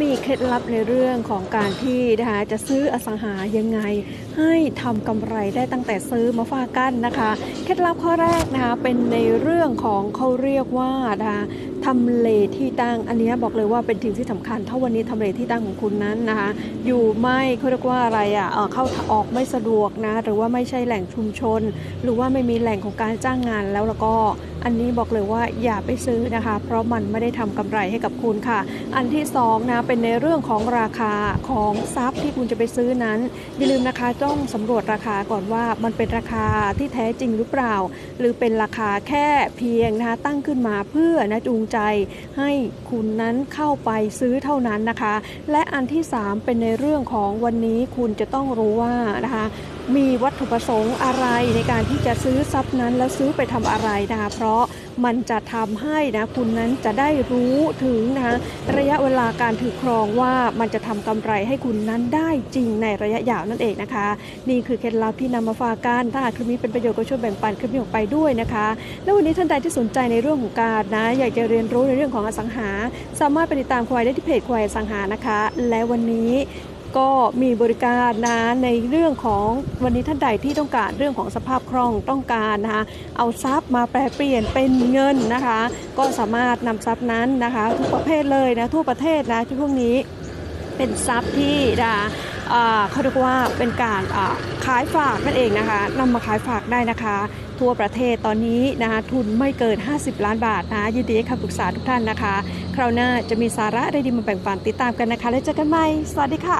มีเคล็ดลับในเรื่องของการที่นะคะจะซื้ออสังหายังไง ให้ทำกำไรได้ตั้งแต่ซื้อมาฝากกันนะคะ เคล็ดลับข้อแรกนะคะเป็นในเรื่องของเขาเรียกว่านะคะทำเลที่ตั้งอันนี้บอกเลยว่าเป็นสิ่งที่สำคัญ ถ้าวันนี้ทำเลที่ตั้งของคุณนั้นนะคะ อยู่ไม่เขาเรียกว่าอะไรอะเอ่อเข้าออกไม่สะดวกนะ หรือว่าไม่ใช่แหล่งชุมชน หรือว่าไม่มีแหล่งของการจ้างงานแล้วแล้วก็อันนี้บอกเลยว่าอย่าไปซื้อนะคะ เพราะมันไม่ได้ทำกำไรให้กับคุณค่ะ อันที่สองนะเป็นในเรื่องของราคาของทรัพย์ที่คุณจะไปซื้อนั้น อย่าลืมนะคะต้องสำรวจราคาก่อนว่ามันเป็นราคาที่แท้จริงหรือเปล่า หรือเป็นราคาแค่เพียงนะคะตั้งขึ้นมาเพื่อนะจูงใจให้คุณนั้นเข้าไปซื้อเท่านั้นนะคะ และอันที่ 3 เป็นในเรื่องของวันนี้คุณจะต้องรู้ว่านะคะมีวัตถุประสงค์อะไรในการที่จะซื้อทรัพย์นั้นแล้วซื้อไปทำอะไรนะคะเพราะมันจะทำให้นะคุณนั้นจะได้รู้ถึงนะระยะเวลาการถือครองว่ามันจะทำกำไรให้คุณนั้นได้จริงในระยะยาวนั่นเองนะคะ นี่คือเคล็ดลับที่นำมาฝากกันถ้าหากคลิปนี้เป็นประโยชน์ก็ช่วยแบ่งปันคลิปนี้ออกไปด้วยนะคะ แล้ววันนี้ท่านใดที่สนใจในเรื่องของการนะ อยากจะเรียนรู้ในเรื่องของอสังหา สามารถไปติดตามควายได้ที่เพจควายอสังหานะคะ และวันนี้ ก็มีบริการนะในเรื่องของวันนี้ท่านใดที่ต้องการเรื่องของสภาพคล่องต้องการนะคะเอาทรัพย์มาแปลเปลี่ยนเป็นเงินนะคะ ก็สามารถนำทรัพย์นั้นนะคะ ทุกประเภทเลยนะทั่วประเทศนะที่พวกนี้เป็นทรัพย์ที่นะคะอ่าเขาเรียกว่าเป็นการขายฝากนั่นเองนะคะนำมาขายฝากได้นะคะ ทั่วประเทศตอนนี้นะคะทุนไม่เกิน 50 ล้านบาทนะยินดีให้คำปรึกษาทุกท่านนะคะ คราวหน้าจะมีสาระได้ดีมาแบ่งปันติดตามกันนะคะ แล้วเจอกันใหม่ สวัสดีค่ะ